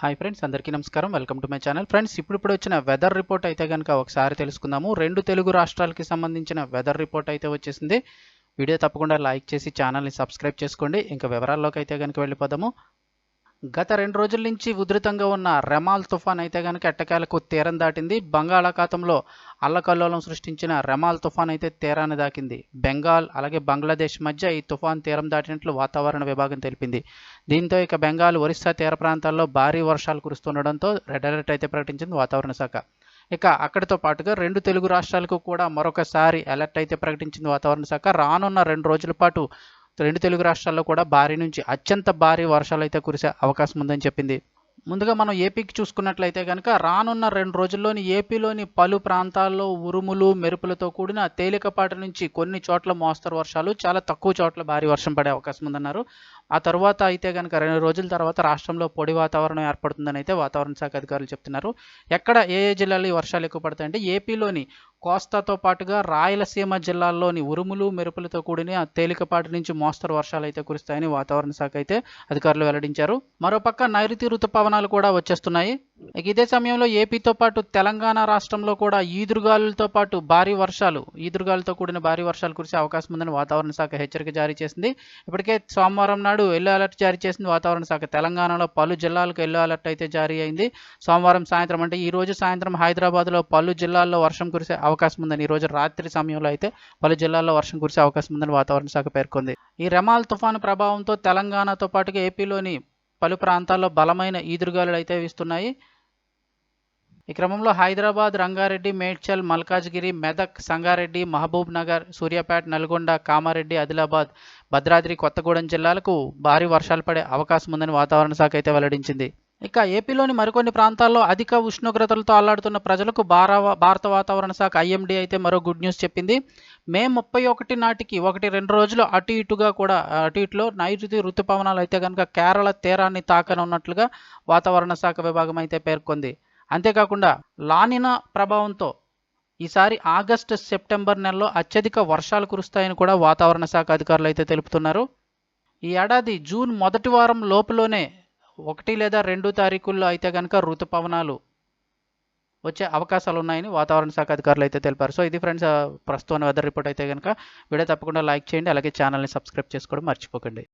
Hi friends అందరికీ నమస్కారం. Welcome to my channel friends ఇప్పుడు వచ్చిన వెదర్ రిపోర్ట్ అయితే కనుక ఒకసారి తెలుసుకుందాము. రెండు తెలుగు రాష్ట్రాలకి సంబంధించిన వెదర్ రిపోర్ట్ అయితే వచ్చేసింది. వీడియో తప్పకుండా లైక్ చేసి ఛానల్ని సబ్స్క్రైబ్ చేసుకోండి. ఇంకా వివరాల్లోకి అయితే కనుక వెళ్ళిపోదాము. గత రెండు రోజుల నుంచి ఉధృతంగా ఉన్న రెమాల్ తుఫాన్ అయితే కనుక ఎట్టకేలకు తీరం దాటింది. బంగాళాఖాతంలో అల్లకల్లోలం సృష్టించిన రెమాల్ తుఫాన్ అయితే తీరాన్ని దాకింది. బెంగాల్ అలాగే బంగ్లాదేశ్ మధ్య ఈ తుఫాన్ తీరం దాటినట్లు వాతావరణ విభాగం తెలిపింది. దీంతో ఇక బెంగాల్ ఒరిస్సా తీర ప్రాంతాల్లో భారీ వర్షాలు కురుస్తుండడంతో రెడ్ అలర్ట్ అయితే ప్రకటించింది వాతావరణ శాఖ. ఇక అక్కడితో పాటుగా రెండు తెలుగు రాష్ట్రాలకు కూడా మరొకసారి అలర్ట్ అయితే ప్రకటించింది వాతావరణ శాఖ. రానున్న రెండు రోజుల పాటు రెండు తెలుగు రాష్ట్రాల్లో కూడా భారీ నుంచి అత్యంత భారీ వర్షాలు అయితే కురిసే అవకాశం ఉందని చెప్పింది. ముందుగా మనం ఏపీకి చూసుకున్నట్లయితే కనుక రానున్న రెండు రోజుల్లోని ఏపీలోని పలు ప్రాంతాల్లో ఉరుములు మెరుపులతో కూడిన తేలికపాటి నుంచి కొన్ని చోట్ల మోస్తరు వర్షాలు చాలా తక్కువ చోట్ల భారీ వర్షం పడే అవకాశం ఉందన్నారు. ఆ తర్వాత అయితే కనుక రెండు రోజుల తర్వాత రాష్ట్రంలో పొడి వాతావరణం ఏర్పడుతుందని అయితే వాతావరణ శాఖ అధికారులు చెప్తున్నారు. ఎక్కడ ఏ ఏ జిల్లాలో ఈ వర్షాలు ఎక్కువ పడతాయంటే ఏపీలోని కోస్తాతో పాటుగా రాయలసీమ జిల్లాల్లోని ఉరుములు మెరుపులతో కూడిన తేలికపాటి నుంచి మోస్తరు వర్షాలు అయితే కురుస్తాయని వాతావరణ శాఖ అయితే అధికారులు వెల్లడించారు. మరోపక్క నైరుతి ఋతుపవనాలు కూడా వచ్చేస్తున్నాయి. ఇదే సమయంలో ఏపీతో పాటు తెలంగాణ రాష్ట్రంలో కూడా ఈదురుగాలులతో పాటు భారీ వర్షాలు ఈదురుగాలులతో కూడిన భారీ వర్షాలు కురిసే అవకాశం ఉందని వాతావరణ శాఖ హెచ్చరిక జారీ చేసింది. ఇప్పటికే సోమవారం నాడు ఎల్లో అలర్ట్ జారీ చేసింది వాతావరణ శాఖ. తెలంగాణలో పలు జిల్లాలకు ఎల్లో అలర్ట్ అయితే జారీ అయింది. సోమవారం సాయంత్రం అంటే ఈ రోజు సాయంత్రం హైదరాబాద్లో పలు జిల్లాల్లో వర్షం కురిసే అవకాశం ఉందని ఈ రోజు రాత్రి సమయంలో అయితే పలు జిల్లాల్లో వర్షం కురిసే అవకాశం ఉందని వాతావరణ శాఖ పేర్కొంది. ఈ రెమాల్ తుఫాను ప్రభావంతో తెలంగాణతో పాటుగా ఏపీలోని పలు ప్రాంతాల్లో బలమైన ఈదురుగాలు అయితే వీస్తున్నాయి. ఈ క్రమంలో హైదరాబాద్ రంగారెడ్డి మేడ్చల్ మల్కాజ్గిరి మెదక్ సంగారెడ్డి మహబూబ్ నగర్ సూర్యాపేట నల్గొండ కామారెడ్డి ఆదిలాబాద్ భద్రాద్రి కొత్తగూడెం జిల్లాలకు భారీ వర్షాలు పడే అవకాశం ఉందని వాతావరణ శాఖ అయితే వెల్లడించింది. ఇక ఏపీలోని మరికొన్ని ప్రాంతాల్లో అధిక ఉష్ణోగ్రతలతో అల్లాడుతున్న ప్రజలకు భార భారత వాతావరణ శాఖ ఐఎండీ అయితే మరో గుడ్ న్యూస్ చెప్పింది. మే ముప్పై ఒకటి నాటికి ఒకటి రెండు రోజులు అటు ఇటుగా కూడా అటు ఇటులో నైరుతి ఋతుపవనాలు అయితే కనుక కేరళ తీరాన్ని తాకనున్నట్లుగా వాతావరణ శాఖ విభాగం అయితే పేర్కొంది. అంతేకాకుండా లానినా ప్రభావంతో ఈసారి ఆగస్టు సెప్టెంబర్ నెలలో అత్యధిక వర్షాలు కురుస్తాయని కూడా వాతావరణ శాఖ అధికారులు అయితే తెలుపుతున్నారు. ఈ ఏడాది జూన్ మొదటి వారం లోపులోనే ఒకటి లేదా రెండు తారీఖుల్లో అయితే కనుక ఋతుపవనాలు వచ్చే అవకాశాలు ఉన్నాయని వాతావరణ శాఖ అధికారులు అయితే తెలిపారు. సో ఇది ఫ్రెండ్స్ ప్రస్తుతం వెదర్ రిపోర్ట్ అయితే కనుక వీడియో తప్పకుండా లైక్ చేయండి అలాగే ఛానల్ని సబ్స్క్రైబ్ చేసుకోవడం మర్చిపోకండి.